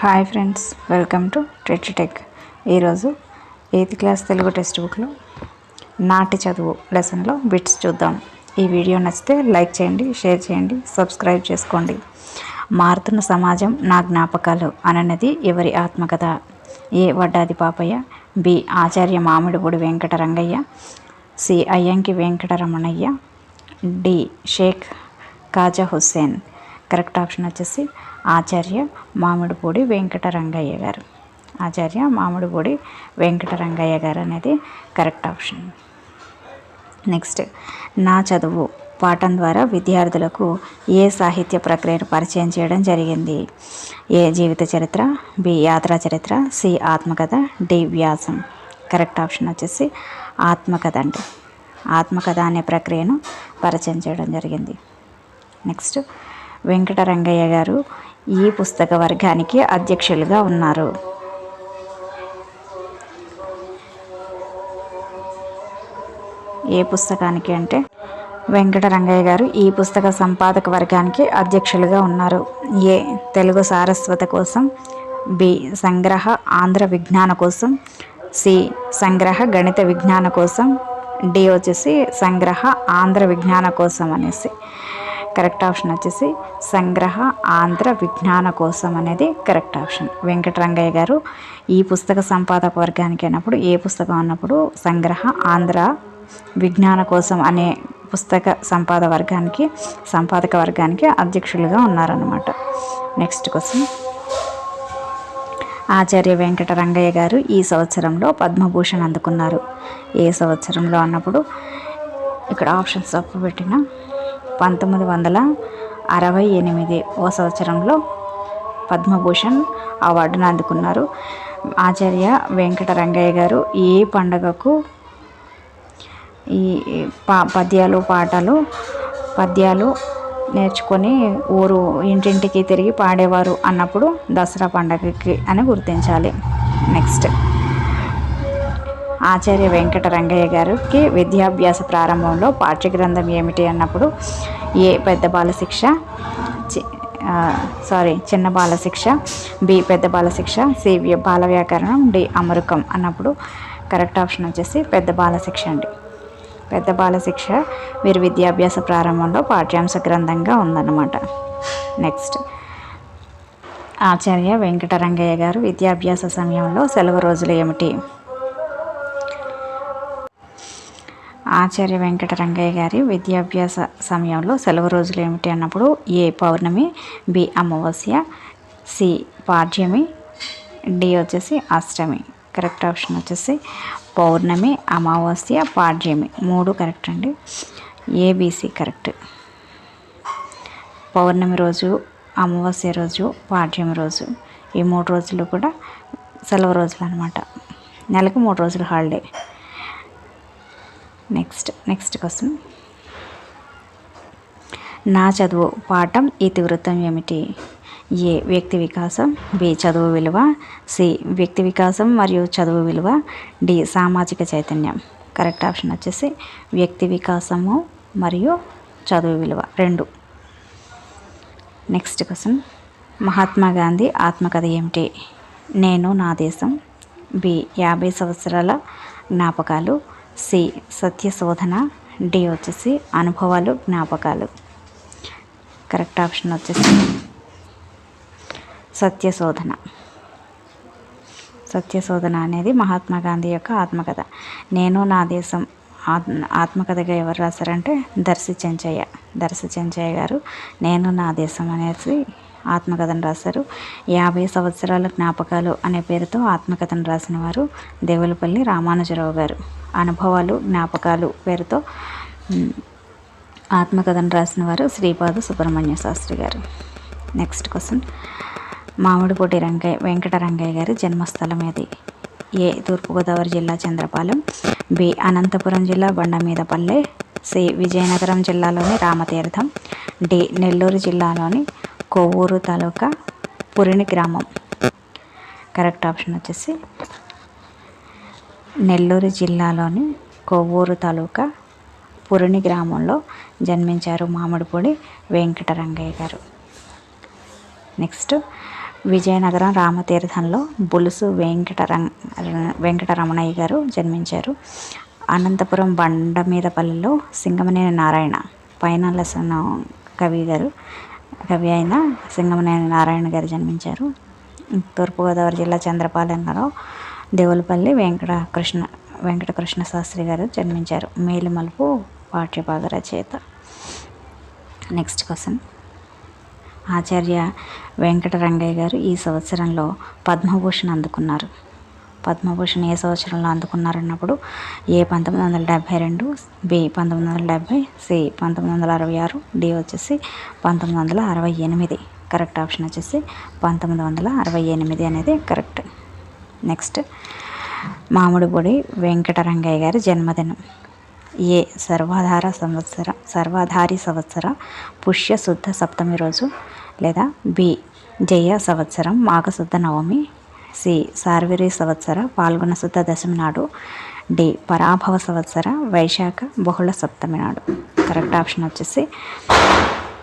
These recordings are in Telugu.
హాయ్ ఫ్రెండ్స్ వెల్కమ్ టు ట్రెట్ టెక్. ఈరోజు ఎయిత్ క్లాస్ తెలుగు టెక్స్ట్ బుక్లో నాటి చదువు లెసన్లో బిట్స్ చూద్దాం. ఈ వీడియో నచ్చితే లైక్ చేయండి షేర్ చేయండి సబ్స్క్రైబ్ చేసుకోండి. మారుతున్న సమాజం నా జ్ఞాపకాలు అనన్నది ఎవరి ఆత్మకథ? A Vaddadi Papayya? B. Acharya Mamidipudi Venkatarangaiah. C. Ayyanki Venkataramanaiah. D. Shaik Khaja Hussain. Correct option వచ్చేసి ఆచార్య మామిడిపూడి వెంకటరంగయ్య గారు. ఆచార్య మామిడిపూడి వెంకటరంగయ్య గారు అనేది కరెక్ట్ ఆప్షన్. నెక్స్ట్ నా చదువు పాఠం ద్వారా విద్యార్థులకు ఏ సాహిత్య ప్రక్రియను పరిచయం చేయడం జరిగింది? ఏ జీవిత చరిత్ర? బి యాత్రా చరిత్ర? సి ఆత్మకథ? డి వ్యాసం. కరెక్ట్ ఆప్షన్ వచ్చేసి ఆత్మకథ అండి. ఆత్మకథ అనే ప్రక్రియను పరిచయం చేయడం జరిగింది. నెక్స్ట్ వెంకటరంగయ్య గారు ఈ పుస్తక వర్గానికి అధ్యక్షులుగా ఉన్నారు. ఏ పుస్తకానికి అంటే? వెంకటరంగయ్య గారు ఈ పుస్తక సంపాదక వర్గానికి అధ్యక్షులుగా ఉన్నారు. ఏ? తెలుగు సారస్వత కోసం బి? సంగ్రహ ఆంధ్ర విజ్ఞాన కోసం సి? సంగ్రహ గణిత విజ్ఞాన కోసం డి? వచ్చేసి సంగ్రహ ఆంధ్ర విజ్ఞాన కోసం అనేసి. కరెక్ట్ ఆప్షన్ వచ్చేసి సంగ్రహ ఆంధ్ర విజ్ఞాన కోసం అనేది కరెక్ట్ ఆప్షన్. వెంకటరంగయ్య గారు ఈ పుస్తక సంపాదక వర్గానికి అన్నప్పుడు ఏ పుస్తకం అన్నప్పుడు సంగ్రహ ఆంధ్ర విజ్ఞాన కోసం అనే పుస్తక సంపాద వర్గానికి సంపాదక వర్గానికి అధ్యక్షులుగా ఉన్నారన్నమాట. Next question. ఆచార్య వెంకట రంగయ్య గారు ఈ సంవత్సరంలో పద్మభూషణ్ అందుకున్నారు. ఏ సంవత్సరంలో అన్నప్పుడు? ఇక్కడ ఆప్షన్స్ తప్పు పెట్టిన. పంతొమ్మిది వందల అరవై ఎనిమిది ఓ సంవత్సరంలో పద్మభూషణ్ అవార్డును అందుకున్నారు. ఆచార్య వెంకట రంగయ్య గారు ఏ పండగకు ఈ పా పద్యాలు పాటలు పద్యాలు నేర్చుకొని ఊరు ఇంటింటికి తిరిగి పాడేవారు అన్నప్పుడు దసరా పండగకి అని గుర్తించాలి. నెక్స్ట్. ఆచార్య వెంకట రంగయ్య గారికి విద్యాభ్యాస ప్రారంభంలో పాఠ్యగ్రంథం ఏమిటి అన్నప్పుడు ఏ పెద్ద బాల శిక్ష సారీ చిన్న బాల శిక్ష బి పెద్ద బాల శిక్ష సి బాల వ్యాకరణం డి అమరుకం అన్నప్పుడు కరెక్ట్ ఆప్షన్ వచ్చేసి పెద్ద బాల శిక్ష అండి. పెద్ద బాల శిక్ష వీరి విద్యాభ్యాస ప్రారంభంలో పాఠ్యాంశ గ్రంథంగా ఉందన్నమాట. నెక్స్ట్ ఆచార్య వెంకటరంగయ్య గారు విద్యాభ్యాస సమయంలో సెలవు రోజులు ఏమిటి? ఆచార్య వెంకటరంగయ్య గారి విద్యాభ్యాస సమయంలో సెలవు రోజులు ఏమిటి అన్నప్పుడు ఏ పౌర్ణమి బి అమావాస్య సి పాడ్యమి డి వచ్చేసి అష్టమి. కరెక్ట్ ఆప్షన్ వచ్చేసి పౌర్ణమి అమావాస్య పాడ్యమి. మూడు కరెక్ట్ అండి. ABC correct. పౌర్ణమి రోజు అమావాస్య రోజు పాడ్యమి రోజు. ఈ మూడు రోజులు కూడా సెలవు రోజులు అనమాట నెలకు మూడు రోజులు హాలిడే. నెక్స్ట్ నెక్స్ట్ క్వశ్చన్ నా చదువు పాఠం ఇతివృత్తం ఏమిటి? ఏ వ్యక్తి వికాసం బి చదువు విలువ సి వ్యక్తి వికాసం మరియు చదువు విలువ డి సామాజిక చైతన్యం. కరెక్ట్ ఆప్షన్ వచ్చేసి వ్యక్తి వికాసము మరియు చదువు విలువ రెండు. నెక్స్ట్ క్వశ్చన్ మహాత్మా గాంధీ ఆత్మకథ ఏమిటి? నేను నా దేశం బి యాభై సంవత్సరాల జ్ఞాపకాలు సి సత్య శోధన డి వచ్చేసి అనుభవాలు జ్ఞాపకాలు. కరెక్ట్ ఆప్షన్ వచ్చేసి సత్య సత్యశోధన. సత్యశోధన అనేది మహాత్మా గాంధీ యొక్క ఆత్మకథ. నేను నా దేశం ఆత్మకథగా ఎవరు రాశారంటే దర్శి చెంచయ్య దర్శి చెంచయ్య గారు. నేను నా దేశం అనేసి ఆత్మకథను రాశారు. యాభై సంవత్సరాల జ్ఞాపకాలు అనే పేరుతో ఆత్మకథను రాసిన వారు దేవులపల్లి రామానుజరావు గారు. అనుభవాలు జ్ఞాపకాలు పేరుతో ఆత్మకథను రాసిన వారు శ్రీపాద సుబ్రహ్మణ్య శాస్త్రి గారు. Next question. మామిడిపూటి రంగయ్య వెంకట రంగయ్య గారి జన్మస్థలం ఏది? ఏ. తూర్పుగోదావరి జిల్లా చంద్రపాలెం బి. అనంతపురం జిల్లా బండమీదపల్లె సి. విజయనగరం జిల్లాలోని రామతీర్థం డి. నెల్లూరు జిల్లాలోని కొవ్వూరు తాలూకా పురిని గ్రామం. కరెక్ట్ ఆప్షన్ వచ్చేసి నెల్లూరు జిల్లాలోని కొవ్వూరు తాలూకా పురిని గ్రామంలో జన్మించారు మామిడిపూడి వెంకటరంగయ్య గారు. నెక్స్ట్ విజయనగరం రామతీర్థంలో బులుసు వెంకటరం వెంకటరమణయ్య గారు జన్మించారు. అనంతపురం బండ మీదపల్లిలో సింగమనేని నారాయణ పైనలసన కవి గారు కవి అయిన సింగమనేని నారాయణ గారు జన్మించారు. తూర్పుగోదావరి జిల్లా చంద్రపాలెంలో దేవులపల్లి వెంకట కృష్ణ వెంకటకృష్ణ శాస్త్రి గారు జన్మించారు. మేలిమలుపు పాఠ్యభాగ రచయిత. నెక్స్ట్ క్వశ్చన్ ఆచార్య వెంకటరంగయ్య గారు ఈ సంవత్సరంలో పద్మభూషణ్ అందుకున్నారు. పద్మభూషణ్ ఏ సంవత్సరంలో అందుకున్నారన్నప్పుడు? ఏ పంతొమ్మిది వందల డెబ్భై రెండు బి పంతొమ్మిది వందల డెబ్భై సి పంతొమ్మిది వందల అరవై ఆరు డి వచ్చేసి పంతొమ్మిది వందల అరవై ఎనిమిది. కరెక్ట్ ఆప్షన్ వచ్చేసి పంతొమ్మిది వందల అరవై ఎనిమిది అనేది కరెక్ట్. నెక్స్ట్ మామిడిపొడి వెంకటరంగయ్య గారి జన్మదినం. ఏ సర్వాధార సంవత్సర సర్వాధారి సంవత్సర పుష్య శుద్ధ సప్తమి రోజు లేదా బి జయ సంవత్సరం మాఘశుద్ధ నవమి సి సార్వరి సంవత్సర పాల్గొన శుద్ధ దశమి నాడు డి పరాభవ సంవత్సర వైశాఖ బహుళ సప్తమి నాడు. కరెక్ట్ ఆప్షన్ వచ్చేసి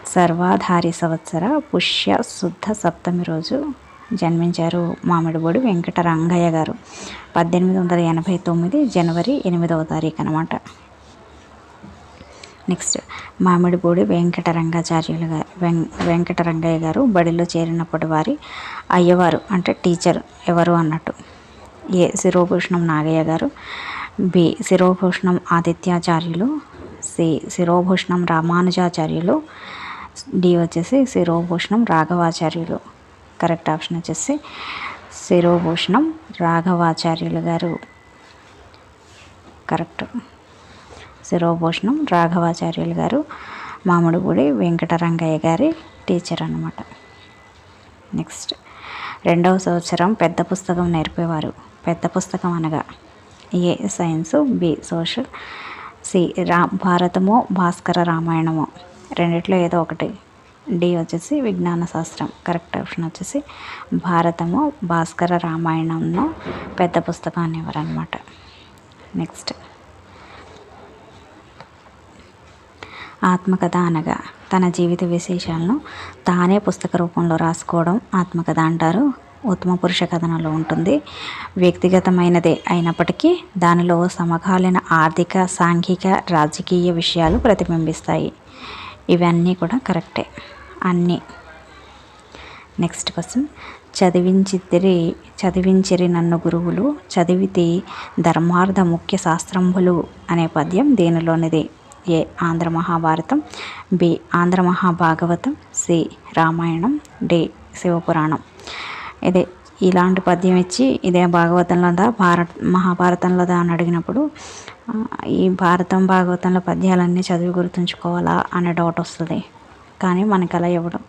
సర్వాధారి సంవత్సర పుష్య శుద్ధ సప్తమి రోజు జన్మించారు మామిడిబోడి వెంకట రంగయ్య గారు. పద్దెనిమిది వందల ఎనభై తొమ్మిది జనవరి ఎనిమిదవ తారీఖు అనమాట నెక్స్ట్ మామిడిపూడి వెంకటరంగాచార్యులు గారు వెం వెంకటరంగయ్య గారు బడిలో చేరినప్పటి వారి అయ్యవారు అంటే టీచర్ ఎవరు అన్నట్టు ఏ శిరోభూషణం నాగయ్య గారు B Sirobhushanam Adityacharyulu C Sirobhushanam Ramanujacharyulu D వచ్చేసి శిరోభూషణం రాఘవాచార్యులు. కరెక్ట్ ఆప్షన్ వచ్చేసి శిరోభూషణం రాఘవాచార్యులు గారు. కరెక్ట్. శిరోభూషణం రాఘవాచార్యులు గారు మామిడిపూడి వెంకటరంగయ్య గారి టీచర్ అనమాట నెక్స్ట్ రెండవ సంవత్సరం పెద్ద పుస్తకం నేర్పేవారు. పెద్ద పుస్తకం అనగా A science B social C రా భారతమో భాస్కర రామాయణమో. రెండిట్లో ఏదో ఒకటి. డి వచ్చేసి విజ్ఞాన శాస్త్రం. కరెక్ట్ ఆప్షన్ వచ్చేసి భారతము భాస్కర రామాయణంలో పెద్ద పుస్తకం అనేవారు అనమాట నెక్స్ట్ ఆత్మకథ అనగా తన జీవిత విశేషాలను తానే పుస్తక రూపంలో రాసుకోవడం ఆత్మకథ అంటారు. ఉత్తమ పురుష కథనంలో ఉంటుంది. వ్యక్తిగతమైనదే అయినప్పటికీ దానిలో సమకాలీన ఆర్థిక సాంఘిక రాజకీయ విషయాలు ప్రతిబింబిస్తాయి. ఇవన్నీ కూడా కరెక్టే. అన్నీ. Next question. చదివించితిరి చదివించిరి నన్ను గురువులు చదివితే ధర్మార్థ ముఖ్య శాస్త్రంబులు అనే పద్యం దేనిలోనిది? A Andhra Mahabharatam B Andhra Mahabhagavatam C Ramayanam D Shivapuranam. ఇదే ఇలాంటి పద్యం ఇచ్చి ఇదే భాగవతంలో భారత మహాభారతంలోదా అని అడిగినప్పుడు ఈ భారతం భాగవతంలో పద్యాలన్నీ చదివి గుర్తుంచుకోవాలా అనే డౌట్ వస్తుంది. కానీ మనకు అలా ఇవ్వడం.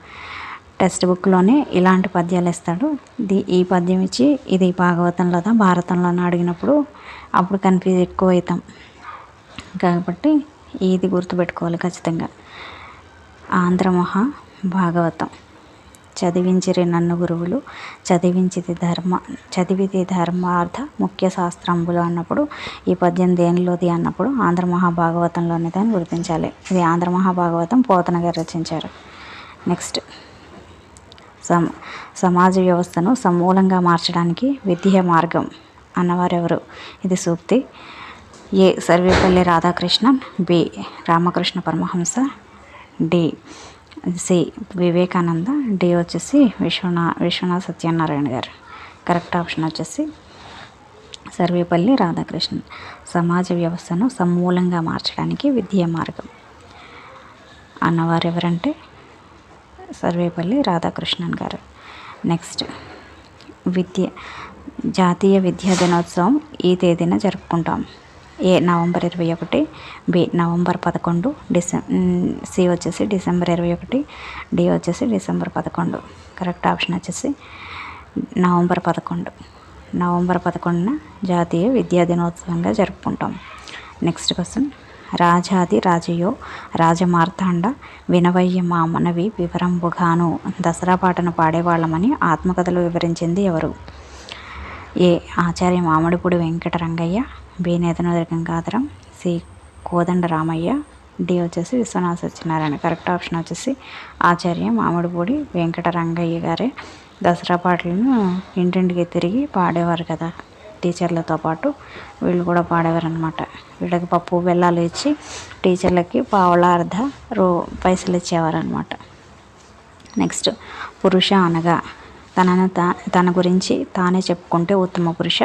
టెక్స్ట్ బుక్లోనే ఇలాంటి పద్యాలు ఇస్తాడు. ఇది ఈ పద్యం ఇచ్చి ఇది భాగవతంలోదా భారతంలోనే అడిగినప్పుడు అప్పుడు కన్ఫ్యూజ్ ఎక్కువ అవుతాం కాబట్టి ఇది గుర్తుపెట్టుకోవాలి ఖచ్చితంగా? ఆంధ్ర మహా భాగవతం. చదివించిరి నన్ను గురువులు. చదివించిది ధర్మ చదివిది ధర్మార్థ ముఖ్య శాస్త్రంబులు అన్నప్పుడు ఈ పద్యం దేనిలోది అన్నప్పుడు ఆంధ్ర మహాభాగవతంలోని దాన్ని గుర్తించాలి. ఇది ఆంధ్ర మహాభాగవతం పోతన గారు రచించారు. నెక్స్ట్. సమ సమాజ వ్యవస్థను సమూలంగా మార్చడానికి విద్య మార్గం అన్నవారెవరు? ఇది సూక్తి. A Sarvepalli Radhakrishnan B Ramakrishna Paramahamsa D C Vivekananda D వచ్చేసి విశ్వనా విశ్వనాథ్ సత్యనారాయణ గారు. కరెక్ట్ ఆప్షన్ వచ్చేసి సర్వేపల్లి రాధాకృష్ణన్ సమాజ వ్యవస్థను సమూలంగా మార్చడానికి విద్యా మార్గం. అన్నవారు ఎవరంటే సర్వేపల్లి రాధాకృష్ణన్ గారు. నెక్స్ట్ విద్య జాతీయ విద్యా దినోత్సవం ఈ తేదీన జరుపుకుంటాం. ఏ నవంబర్ ఇరవై ఒకటి బి నవంబర్ పదకొండు డిసె సి వచ్చేసి డిసెంబర్ ఇరవై ఒకటి డి వచ్చేసి డిసెంబర్ పదకొండు. కరెక్ట్ ఆప్షన్ వచ్చేసి నవంబర్ పదకొండు. నవంబర్ పదకొండున జాతీయ విద్యా దినోత్సవంగా జరుపుకుంటాం. నెక్స్ట్ క్వశ్చన్ రాజాది రాజయో రాజమార్తాండ వినవయ్య మా మనవి వివరంబుగాను దసరా పాటను పాడేవాళ్ళమని ఆత్మకథలు వివరించింది ఎవరు? A Acharya Mamidipudi Venkatarangaiah B Nethanodari Gangadharam C Kodanda Ramaiah D వచ్చేసి విశ్వనాథ సత్యనారాయణ. కరెక్ట్ ఆప్షన్ వచ్చేసి ఆచార్య మామిడిపూడి వెంకటరంగయ్య గారే. దసరా పాటలను ఇంటింటికి తిరిగి పాడేవారు కదా టీచర్లతో పాటు. వీళ్ళు కూడా పాడేవారు అనమాట వీళ్ళకి పప్పు బెల్లాలు ఇచ్చి టీచర్లకి పావుల అర్ధ రూ పైసలు ఇచ్చేవారు అనమాట నెక్స్ట్ పురుష అనగా తనను తా తన గురించి తానే చెప్పుకుంటే ఉత్తమ పురుష.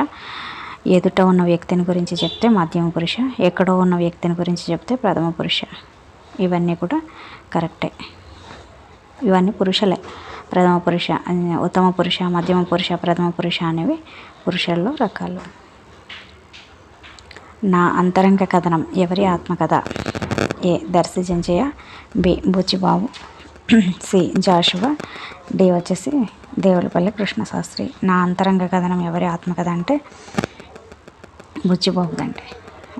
ఎదుట ఉన్న వ్యక్తిని గురించి చెప్తే మధ్యమ పురుష ఎక్కడో ఉన్న వ్యక్తిని గురించి చెప్తే ప్రథమ పురుష. ఇవన్నీ కూడా కరెక్టే. ఇవన్నీ పురుషలే. ప్రథమ పురుష ఉత్తమ పురుష మధ్యమ పురుష ప్రథమ పురుష అనేవి పురుషుల్లో రకాలు. నా అంతరంగ కథనం ఎవరి ఆత్మకథ? A. Darsi Chenchaiah B. Buchibabu. C. Jashuva. D. వచ్చేసి దేవులపల్లి కృష్ణశాస్త్రి. నా అంతరంగ కథనం ఎవరి ఆత్మకథ అంటే బుచ్చిబాబుదండి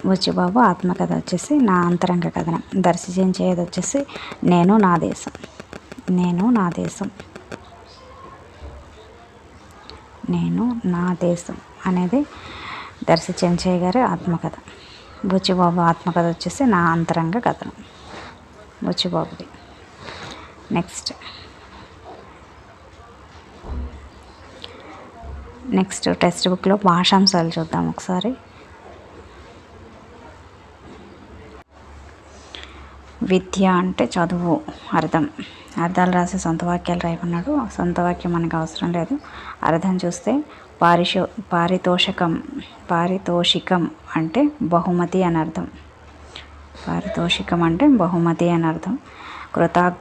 బుచ్చిబాబు ఆత్మకథ వచ్చేసి నా అంతరంగ కథనం. దర్శి జంజయ్యది వచ్చేసి నేను నా దేశం. నేను నా దేశం. నేను నా దేశం అనేది దర్శి చెంచయ్య గారి ఆత్మకథ. బుచ్చిబాబు ఆత్మకథ వచ్చేసి నా అంతరంగ కథనం. బుచ్చిబాబుది నెక్స్ట్. నెక్స్ట్ టెక్స్ట్ బుక్లో భాషాంశాలు చూద్దాం ఒకసారి. విద్య అంటే చదువు అర్థం. అర్థాలు రాసి సొంత వాక్యాలు రాయమన్నాడు. సొంత వాక్యం మనకు అవసరం లేదు. అర్థం చూస్తే పారిశో పారితోషికం పారితోషికం అంటే బహుమతి అని అర్థం. పారితోషికం అంటే బహుమతి అని అర్థం. కృతా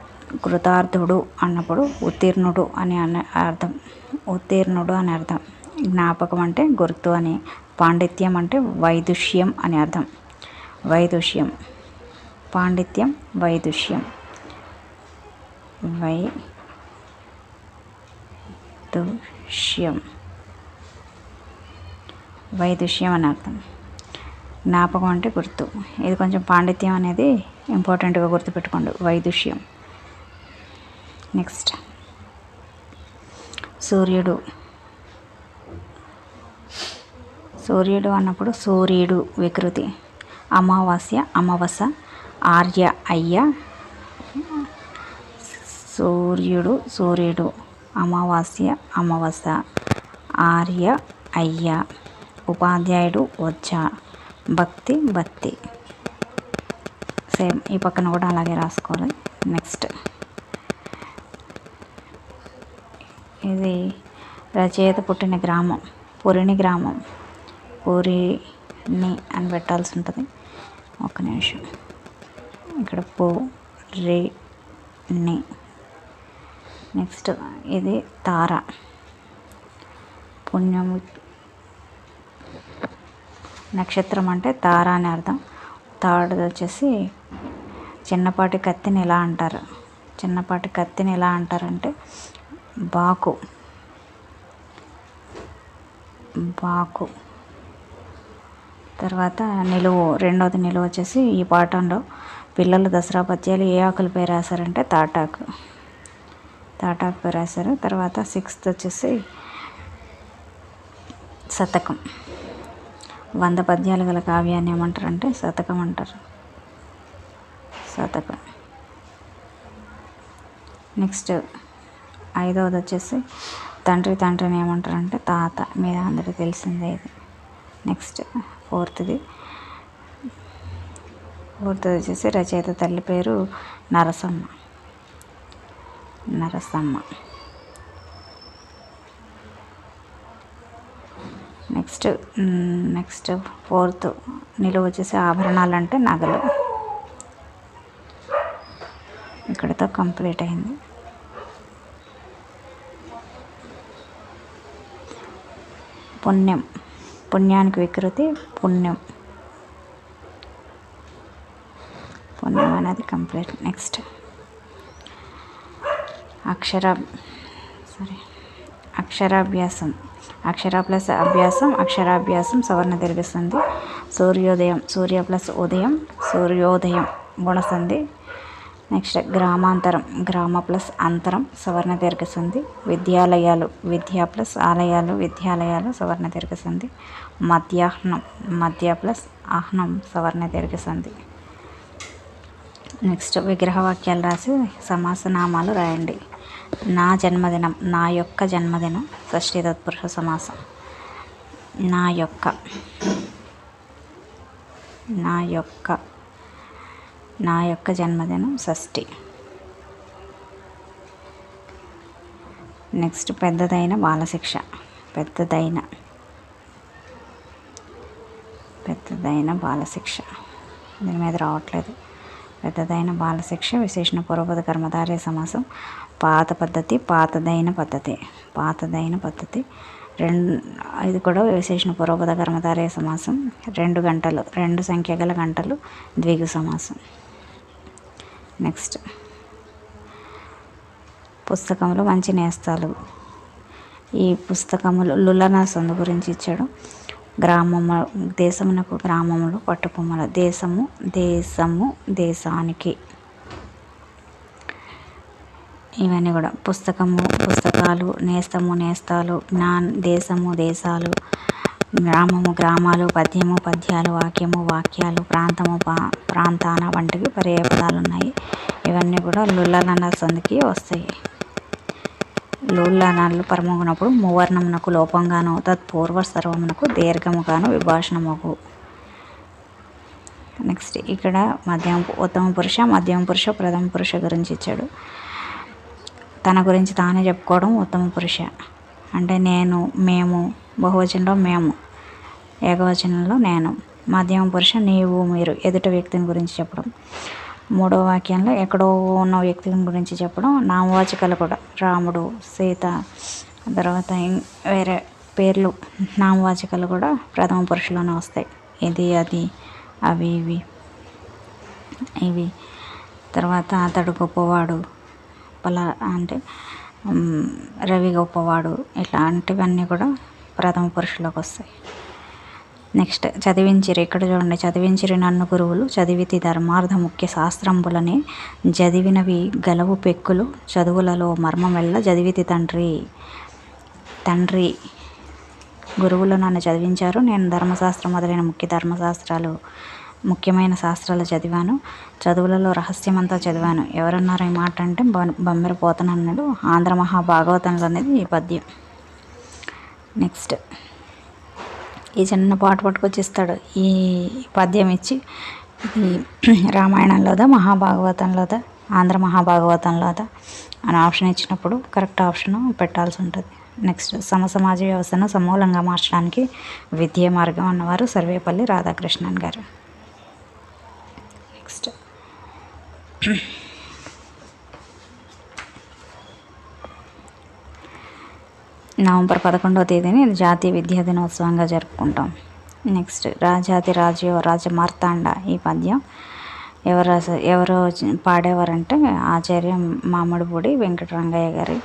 కృతార్థుడు అన్నప్పుడు ఉత్తీర్ణుడు అని అనే అర్థం. ఉత్తీర్ణుడు అని అర్థం. జ్ఞాపకం అంటే గుర్తు అని. పాండిత్యం అంటే వైదుష్యం అని అర్థం. వైదుష్యం. పాండిత్యం వైదుష్యం. వైదుష్యం వైదుష్యం అని అర్థం. జ్ఞాపకం అంటే గుర్తు. ఇది కొంచెం పాండిత్యం అనేది ఇంపార్టెంట్గా గుర్తుపెట్టుకోండి. వైదుష్యం. నెక్స్ట్. సూర్యుడు. సూర్యుడు అన్నప్పుడు సూర్యుడు వికృతి. అమావాస్య అమావాస ఆర్య అయ్య. సూర్యుడు సూర్యుడు అమావాస్య అమావాస. ఆర్య అయ్య. ఉపాధ్యాయుడు వచ్చా. భక్తి భక్తి. సేమ్ ఈ పక్కన కూడా అలాగే రాసుకోవాలి. నెక్స్ట్. ఇది రచయిత పుట్టిన గ్రామం. పురిణి గ్రామం. పూరిని అని పెట్టాల్సి ఉంటుంది. ఒక నిమిషం. ఇక్కడ పో రే ని. నెక్స్ట్ ఇది తార. పుణ్యము. నక్షత్రం అంటే తార అని అర్థం. థర్డ్ వచ్చేసి చిన్నపాటి కత్తిని ఎలా అంటారు? చిన్నపాటి కత్తిని ఎలా అంటారంటే బాకు. బాకు. తర్వాత నిలువు రెండవది నిలువ వచ్చేసి ఈ పాఠంలో పిల్లలు దసరా పద్యాలు ఏ ఆకులపై రాశారంటే తాటాకు. తాటాకు పేరు రాశారు. తర్వాత సిక్స్త్ వచ్చేసి శతకం. వంద పద్యాలు గల కావ్యాన్ని ఏమంటారంటే శతకం అంటారు. శతకం. నెక్స్ట్ ఐదవది వచ్చేసి తండ్రి తండ్రిని ఏమంటారంటే తాత. మీద అందరికీ తెలిసిందే ఇది. నెక్స్ట్ ఫోర్త్ది పూర్తి వచ్చేసి రచయిత తల్లి పేరు Narasamma. Narasamma. Next next fourth నిలువ వచ్చేసి ఆభరణాలు అంటే నగలు. ఇక్కడితో కంప్లీట్ అయింది. పుణ్యం. పుణ్యానికి వికృతి పుణ్యం. పుణ్యం అనేది కంప్లీట్. నెక్స్ట్ అక్షర సారీ అక్షరాభ్యాసం. అక్షర ప్లస్ అభ్యాసం అక్షరాభ్యాసం సవర్ణ తిరిగిస్తుంది సూర్యోదయం సూర్య ప్లస్ ఉదయం సూర్యోదయం గుణసంధి. నెక్స్ట్ గ్రామాంతరం గ్రామ ప్లస్ అంతరం సవర్ణ దీర్ఘసంధి. విద్యాలయాలు విద్యా ప్లస్ ఆలయాలు విద్యాలయాలు సవర్ణ దీర్ఘసంధి. మధ్యాహ్నం మధ్య ప్లస్ ఆహ్నం సవర్ణ దీర్ఘసంధి. నెక్స్ట్ విగ్రహవాక్యాలు రాసి సమాసనామాలు రాయండి. నా జన్మదినం నా యొక్క జన్మదినం షష్ఠీ తత్పురుష సమాసం. నా యొక్క నా యొక్క నా యొక్క జన్మదినం షష్ఠి. నెక్స్ట్ పెద్దదైన బాలశిక్ష పెద్దదైన పెద్దదైన బాలశిక్ష. దీని మీద రావట్లేదు. పెద్దదైన బాలశిక్ష విశేషణ పూర్వపద కర్మధార్య సమాసం పాత పద్ధతి పాతదైన పద్ధతి. పాతదైన పద్ధతి. రెండు ఇది కూడా విశేషణ పూర్వపద కర్మధార్య సమాసం. రెండు గంటలు రెండు సంఖ్య గల గంటలు ద్విగు సమాసం. నెక్స్ట్. పుస్తకంలో మంచి నేస్తాలు. ఈ పుస్తకములు లులనా సందు గురించి ఇచ్చాడు. గ్రామము దేశమునకు గ్రామములు పట్టుకొమ్మల దేశము దేశము దేశానికి. ఇవన్నీ కూడా పుస్తకము పుస్తకాలు నేస్తము నేస్తాలు జ్ఞా దేశము దేశాలు గ్రామము గ్రామాలు పద్యము పద్యాలు వాక్యము వాక్యాలు ప్రాంతము ప్రాంతాన వంటివి పర్యాయ పదాలు ఉన్నాయి. ఇవన్నీ కూడా లుల్లన సందికి వస్తాయి. లోల్లానాలు పరమగునప్పుడు మువర్ణమునకు లోపంగాను తత్పూర్వ సర్వమునకు దీర్ఘముగాను విభాషణముగు. నెక్స్ట్ ఇక్కడ మధ్యమ ఉత్తమ పురుష మధ్యమ పురుష ప్రథమ పురుష గురించి ఇచ్చాడు. తన గురించి తానే చెప్పుకోవడం ఉత్తమ పురుష. అంటే నేను మేము బహువచనంలో మేము ఏకవచనంలో నేను మధ్యమ పురుష నీవు మీరు ఎదుట వ్యక్తిని గురించి చెప్పడం. మూడో వాక్యంలో ఎక్కడో ఉన్న వ్యక్తి గురించి చెప్పడం నామవాచకాలు కూడా. రాముడు సీత తర్వాత వేరే పేర్లు నామవాచకాలు కూడా ప్రథమ పురుషులోనే వస్తాయి. ఇది అది అవి ఇవి. ఇవి. తర్వాత అతడు గొప్పవాడు పలా అంటే రవి గొప్పవాడు ఇట్లాంటివన్నీ కూడా ప్రథమ పురుషులోకి వస్తాయి. నెక్స్ట్ చదివించిరి ఇక్కడ చూడండి చదివించిరి నన్ను గురువులు చదివితి ధర్మార్థ ముఖ్య శాస్త్రంబులని చదివినవి గలవు పెక్కులు చదువులలో మర్మమెల్ల చదివితి తండ్రి. తండ్రి గురువులు నన్ను చదివించారు నేను ధర్మశాస్త్రం మొదలైన ముఖ్య ధర్మశాస్త్రాలు ముఖ్యమైన శాస్త్రాలు చదివాను చదువులలో రహస్యమంతా చదివాను. ఎవరన్నారు ఈ మాట అంటే బొమ్మెరపోతనన్నాడు ఆంధ్ర మహాభాగవతంలో అనేది ఈ పద్యం. నెక్స్ట్. ఈ చిన్న పాట పట్టుకొచ్చి ఇస్తాడు ఈ పద్యం ఇచ్చి ఇది రామాయణంలోదా మహాభాగవతంలోదా ఆంధ్ర మహాభాగవతంలోదా అని ఆప్షన్ ఇచ్చినప్పుడు కరెక్ట్ ఆప్షన్ పెట్టాల్సి ఉంటుంది. నెక్స్ట్ సమసమాజ వ్యవస్థను సమూలంగా మార్చడానికి విద్య మార్గం అన్నవారు సర్వేపల్లి రాధాకృష్ణన్ గారు. నెక్స్ట్ నవంబర్ పదకొండవ తేదీని జాతీయ విద్యా దినోత్సవంగా జరుపుకుంటాం. నెక్స్ట్ రాజాది రాజు మార్తాండ ఈ పద్యం ఎవరు ఎవరు పాడేవారంటే ఆచార్య మామిడిపూడి వెంకటరంగయ్య గారి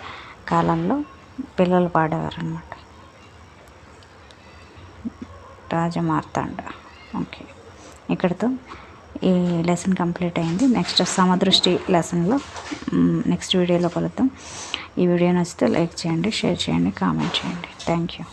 కాలంలో పిల్లలు పాడేవారు అనమాట రాజమార్తాండ. ఓకే. ఇక్కడితో ఈ లెసన్ కంప్లీట్ అయింది. నెక్స్ట్ సమదృష్టి లెసన్లో నెక్స్ట్ వీడియోలో కలుద్దాం. ఈ వీడియో నచ్చితే లైక్ చేయండి షేర్ చేయండి కామెంట్ చేయండి. Thank you